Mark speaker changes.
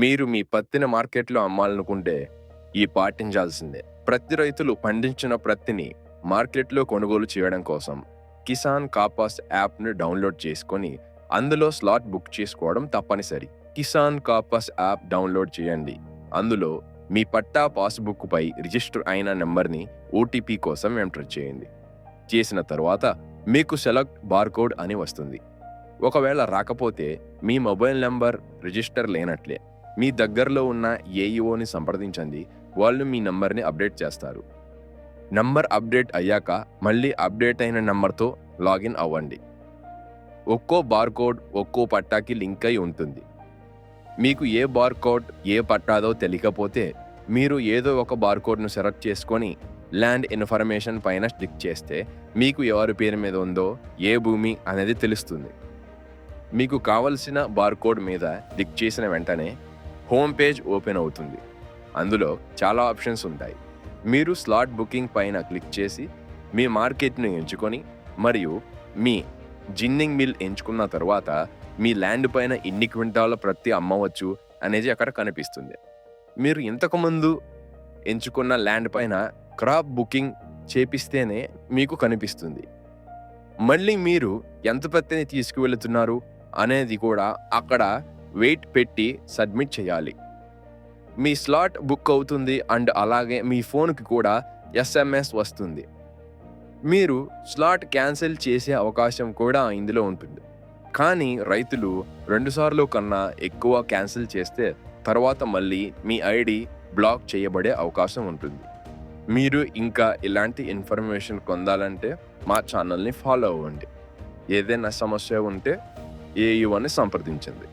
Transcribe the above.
Speaker 1: మీరు మీ పత్తిని మార్కెట్లో అమ్మాలనుకుంటే ఈ పాటించాల్సిందే. ప్రతి రైతులు పండించిన ప్రత్తిని మార్కెట్లో కొనుగోలు చేయడం కోసం కిసాన్ కాపాస్ యాప్ను డౌన్లోడ్ చేసుకొని అందులో స్లాట్ బుక్ చేసుకోవడం తప్పనిసరి. కిసాన్ కాపాస్ యాప్ డౌన్లోడ్ చేయండి. అందులో మీ పట్టా పాస్బుక్పై రిజిస్టర్ అయిన నెంబర్ని ఓటీపీ కోసం ఎంటర్ చేయండి. చేసిన తర్వాత మీకు సెలెక్ట్ బార్కోడ్ అని వస్తుంది. ఒకవేళ రాకపోతే మీ మొబైల్ నెంబర్ రిజిస్టర్ లేనట్లే. మీ దగ్గరలో ఉన్న ఏఈఓని సంప్రదించండి. వాళ్ళు మీ నంబర్ని అప్డేట్ చేస్తారు. నంబర్ అప్డేట్ అయ్యాక మళ్ళీ అప్డేట్ అయిన నంబర్తో లాగిన్ అవ్వండి. ఒక్కో బార్కోడ్ ఒక్కో పట్టాకి లింక్ అయి ఉంటుంది. మీకు ఏ బార్కోడ్ ఏ పట్టాదో తెలియకపోతే మీరు ఏదో ఒక బార్కోడ్ను సెలెక్ట్ చేసుకొని ల్యాండ్ ఇన్ఫర్మేషన్ పైన క్లిక్ చేస్తే మీకు ఎవరి పేరు మీద ఉందో ఏ భూమి అనేది తెలుస్తుంది. మీకు కావలసిన బార్కోడ్ మీద క్లిక్ చేసిన వెంటనే హోమ్ పేజ్ ఓపెన్ అవుతుంది. అందులో చాలా ఆప్షన్స్ ఉంటాయి. మీరు స్లాట్ బుకింగ్ పైన క్లిక్ చేసి మీ మార్కెట్ను ఎంచుకొని మరియు మీ జిన్నింగ్ మిల్ ఎంచుకున్న తర్వాత మీ ల్యాండ్ పైన ఎన్ని క్వింటాల ప్రతి అమ్మవచ్చు అనేది అక్కడ కనిపిస్తుంది. మీరు ఇంతకుముందు ఎంచుకున్న ల్యాండ్ పైన క్రాప్ బుకింగ్ చేపిస్తేనే మీకు కనిపిస్తుంది. మళ్ళీ మీరు ఎంత పత్తిని తీసుకువెళుతున్నారు అనేది కూడా అక్కడ వెయిట్ పెట్టి సబ్మిట్ చేయాలి. మీ స్లాట్ బుక్ అవుతుంది అండ్ అలాగే మీ ఫోన్కి కూడా ఎస్ఎంఎస్ వస్తుంది. మీరు స్లాట్ క్యాన్సిల్ చేసే అవకాశం కూడా ఇందులో ఉంటుంది. కానీ రైతులు రెండుసార్లు కన్నా ఎక్కువ క్యాన్సిల్ చేస్తే తర్వాత మళ్ళీ మీ ఐడి బ్లాక్ చేయబడే అవకాశం ఉంటుంది. మీరు ఇంకా ఇలాంటి ఇన్ఫర్మేషన్ పొందాలంటే మా ఛానల్ని ఫాలో అవ్వండి. ఏదైనా సమస్య ఉంటే ఏఈఓని సంప్రదించండి.